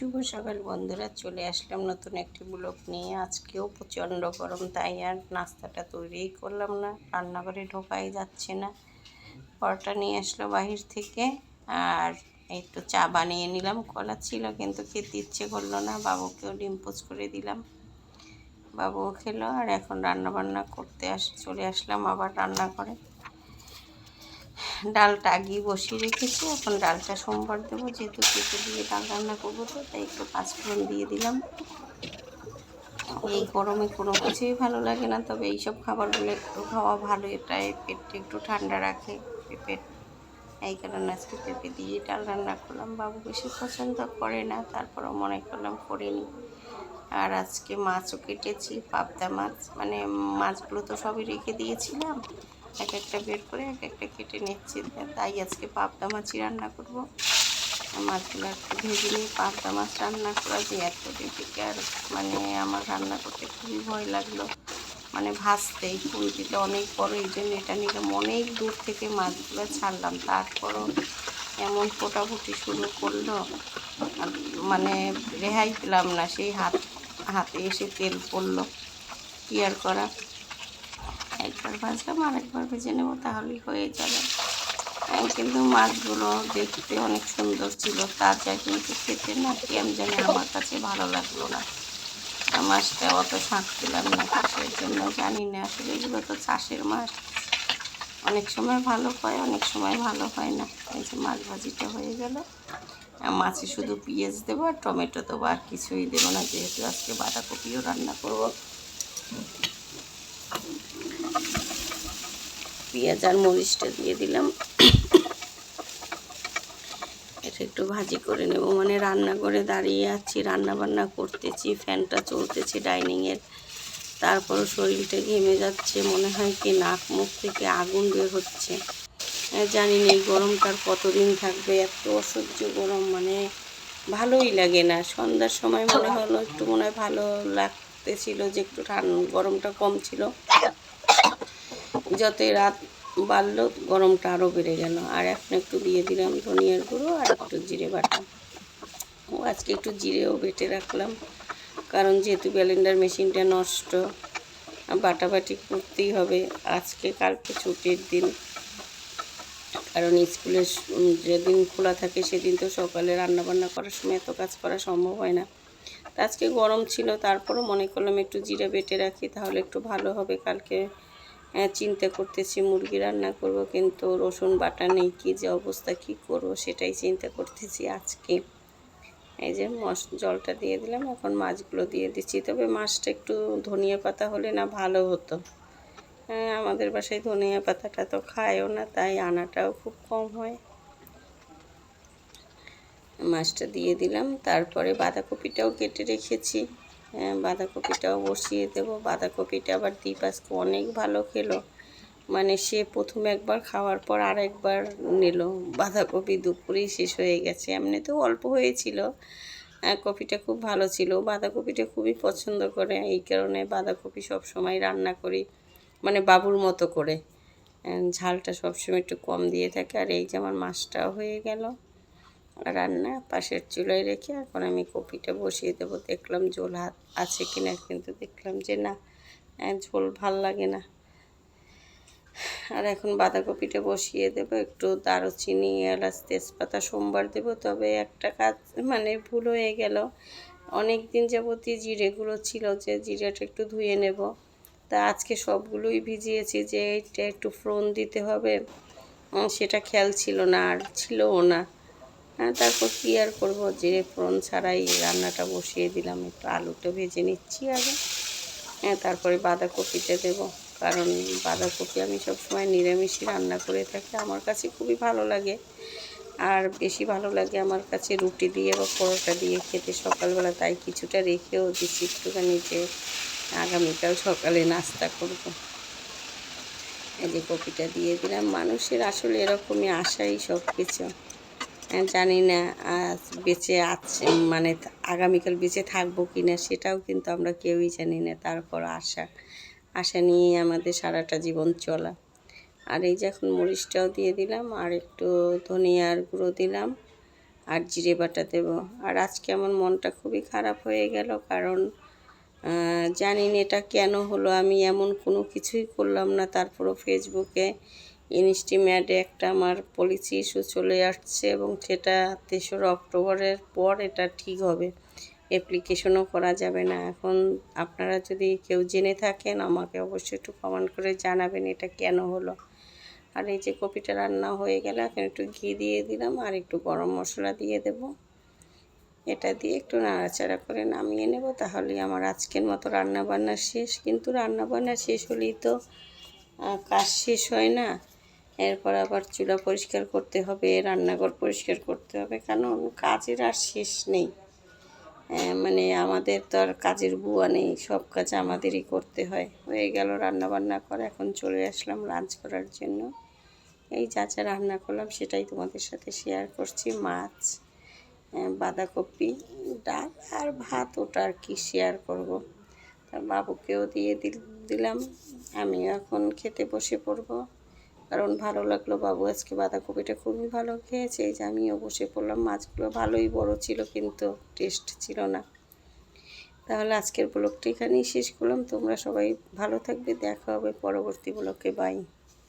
শুভ সকাল বন্ধুরা, চলে আসলাম নতুন একটি ব্লগ নিয়ে। আজকেও প্রচণ্ড গরম, তাই আর নাস্তাটা তৈরিই করলাম না, রান্নাঘরে ঢোকাই যাচ্ছে না। পরোটা নিয়ে আসলো বাহির থেকে, আর একটু চা বানিয়ে নিলাম, কলা ছিল কিন্তু খেতে ইচ্ছে করল না, বাবুকেও ডিম পোচ করে দিলাম। বাবুও খেলো, আর এখন রান্না বান্না করতে আস, চলে আসলাম আবার রান্না করে ডালটা আগিয়ে বসিয়ে রেখেছি। এখন ডালটা সোমবার দেবো, যেহেতু কেটে দিয়ে ডাল রান্না করব তো, তাই একটু পাঁচফোড়ন দিয়ে দিলাম। এই গরমে কোনো কিছুই ভালো লাগে না, তবে এইসব খাবারগুলো একটু খাওয়া ভালো, এটাই পেটটা একটু ঠান্ডা রাখে পেট এই কারণে আজকে পেঁপে দিয়ে ডাল রান্না করলাম। বাবু বেশি পছন্দ করে না, তারপরেও মনে করলাম করিনি। আর আজকে মাছও কেটেছি, পাবদা মাছ মানে মাছগুলো তো সবই রেখে দিয়েছিলাম। এক একটা বের করে এক একটা কেটে নিচ্ছি। তাই আজকে পাবদা মাছই রান্না করব। মাছগুলো একটু ভেজে নিয়ে পাবদা মাছ রান্না করা যে এত আর মানে আমার রান্না করতে খুবই ভয় লাগল। মানে ভাজতেই খুঁটিটা অনেক বড়, এই জন্য এটা নিলাম। অনেক দূর থেকে মাছগুলো ছাড়লাম। তারপরও এমন ফোটাফুটি শুরু করল। মানে রেহাই পেলাম না, সেই হাত, হাতে এসে তেল পড়ল। কি আর করা? একবার ভাজলাম আর একবার ভেজে নেব তাহলেই হয়ে যাবে। হ্যাঁ, কিন্তু মাছগুলো দেখতে অনেক সুন্দর ছিল তার তাজা কিন্তু খেতে না কেম জানি আমার কাছে ভালো লাগল না। মাছটা অত শাঁক পেলাম না চাষের জন্য জানি না আসলে এগুলো তো চাষের মাছ। অনেক সময় ভালো হয় অনেক সময় ভালো হয় না। এই যে মাছ ভাজিটা হয়ে গেল। মাছে শুধু পেঁয়াজ দেবো আর টমেটো দেবো আর কিছুই দেবো না যেহেতু আজকে বাঁধাকপিও রান্না করব। পেঁয়াজ আর মরিচটা দিয়ে দিলাম। এটা একটু ভাজি করে নেব। মানে রান্না করে দাঁড়িয়ে আছি রান্না বান্না করতেছি ফ্যানটা চলতেছে ডাইনিংয়ের। তারপরও শরীরটা ঘেমে যাচ্ছে মনে হয় কি নাক মুখ থেকে আগুন বের হচ্ছে। হ্যাঁ, জানি না এই গরমটার কতদিন থাকবে এত অসহ্য গরম মানে ভালোই লাগে না। সন্ধ্যার সময় মনে হলো একটু মনে হয় ভালো লাগতেছিল যে একটু ঠান্ডা গরমটা কম ছিল। যতই রাত বাড়লো, গরমটা আরও বেড়ে গেল। আর এখন একটু দিয়ে দিলাম ধনিয়ার গুঁড়ো আর একটু জিরে বাটা। ও, আজকে একটু জিরেও বেটে রাখলাম, কারণ যেহেতু ব্যালেন্ডার মেশিনটা নষ্ট বাটাবাটি করতেই হবে, আজকে কালকে ছুটির দিন। কারণ স্কুলের যেদিন খোলা থাকে সেদিন তো সকালে রান্না বান্না করার সময় এত কাজ করা সম্ভব হয় না। আজকে গরম ছিল, তারপরও মনে করলাম একটু জিরে বেটে রাখি, তাহলে একটু ভালো হবে কালকে। চিন্তা করতেছি মুরগি রান্না করব, কিন্তু রসুন বাটা নেই, কী যে অবস্থা, কি করব সেটাই চিন্তা করতেছি আজকে। এই যে মশ জলটা দিয়ে দিলাম, এখন মাছগুলো দিয়ে দিচ্ছি। তবে মাছটা একটু ধনিয়া পাতা হলে না ভালো হতো। হ্যাঁ আমাদের বাসায় ধনিয়া পাতাটা তো খায়ও না, তাই আনাটাও খুব কম হয়। মাছটা দিয়ে দিলাম, তারপরে বাঁধাকপিটাও কেটে রেখেছি। হ্যাঁ বাঁধাকপিটাও বসিয়ে দেবো। বাঁধাকপিটা আবার দীপ আজকে অনেক ভালো খেলো। মানে সে প্রথম একবার খাওয়ার পর আর একবার নিল। বাঁধাকপি দুপুরেই শেষ হয়ে গেছে। এমনিতেও অল্প হয়েছিল। কপিটা খুব ভালো ছিল। বাঁধাকপিটা খুবই পছন্দ করে। এই কারণে বাঁধাকপি সব সময় রান্না করি। মানে বাবুর মতো করে। ঝালটা সবসময় একটু কম দিয়ে থাকে। আর এই যে আমার মাছটাও হয়ে গেল। রান্না পাশের চুলায় রেখে এখন আমি কপিটা বসিয়ে দেবো। দেখলাম ঝোল হাত আছে কিনা, কিন্তু দেখলাম যে না ঝোল ভালো লাগে না। আর এখন বাঁধাকপিটা বসিয়ে দেবো, একটু দারুচিনি, এলাচ, তেজপাতা, সোমবার দেব। তবে একটা কাজ মানে ভুল হয়ে গেল। অনেক দিন যাবতীয় জিরেগুলো ছিল, যে জিরেটা একটু ধুয়ে নেব। তা আজকে সবগুলোই ভিজিয়েছি, যে এটা একটু ফ্রন দিতে হবে। সেটা খেয়াল ছিল না, আর ছিলও না। হ্যাঁ তারপর কী আর করব? জিরে ফোড়ন ছাড়াই রান্নাটা বসিয়ে দিলাম। একটু আলুটা ভেজে নিচ্ছি আগে। হ্যাঁ তারপরে বাঁধাকপিটা দেবো। কারণ বাঁধাকপি আমি সবসময় নিরামিষই রান্না করে থাকি। আমার কাছে খুবই ভালো লাগে। আর বেশি ভালো লাগে আমার কাছে রুটি দিয়ে বা পরোটা দিয়ে খেতে সকালবেলা। তাই কিছুটা রেখেও দিচ্ছি একটুখানি যে আগামীকাল সকালে নাস্তা করব। এই যে কপিটা দিয়ে দিলাম। মানুষের আসলে এরকমই আশাই সব কিছু জানি না বেঁচে আছে মানে আগামীকাল বেঁচে থাকব কি না সেটাও কিন্তু আমরা কেউই জানি না তারপর আশা আশা নিয়ে আমাদের সারাটা জীবন চলা। আর এই যে এখন মরিচটাও দিয়ে দিলাম, আর একটু ধনিয়ার গুঁড়ো দিলাম, আর জিরে বাটা দেব। আর আজকে আমার মনটা? খুবই খারাপ হয়ে গেল, কারণ জানি না এটা কেন হলো, আমি এমন কোনো কিছুই করলাম না, তারপরও ফেসবুকে ইনস্টিম্যাটে একটা আমার পলিসি ইস্যু চলে আসছে এবং সেটা তেসরা অক্টোবরের পর এটা ঠিক হবে। অ্যাপ্লিকেশনও করা যাবে না। এখন আপনারা যদি কেউ জেনে থাকেন, আমাকে অবশ্যই একটু কমেন্ট করে জানাবেন এটা কেন হলো। আর এই যে কপিটা রান্না হয়ে গেলে এখন একটু ঘি দিয়ে দিলাম আর একটু গরম মশলা দিয়ে দেব। এটা দিয়ে একটু নাড়াচাড়া করে নামিয়ে নেব তাহলে আমার আজকের মতো রান্না বান্না শেষ। কিন্তু রান্না বান্না শেষ হলেই তো কাজ শেষ হয় না। এরপর আবার চুলা পরিষ্কার করতে হবে রান্নাঘর পরিষ্কার করতে হবে কারণ কাজের আর শেষ নেই। আহ, মানে আমাদের তো আর কাজের বুয়া নেই সব কাজ আমাদেরই করতে হয়। হয়ে গেল রান্না বান্না করে এখন চলে আসলাম লাঞ্চ করার জন্য। এই যা যা রান্না করলাম সেটাই তোমাদের সাথে শেয়ার করছি মাছ বাঁধাকপি ডাল আর ভাত ওটা আর কি শেয়ার করব। বাবুকেও দিয়ে দিলাম আমিও এখন খেতে বসে পড়ব। কারণ ভালো লাগল বাবু, আজকে বাঁধাকপিটা খুবই ভালো খেয়েছে। এই যে আমিও বসে পড়লাম, মাছগুলো ভালোই বড় ছিল কিন্তু টেস্ট ছিল না। তাহলে আজকের ব্লগটা এখানেই শেষ করলাম। তোমরা সবাই ভালো থাকবে, দেখা হবে পরবর্তী ব্লগে। বাই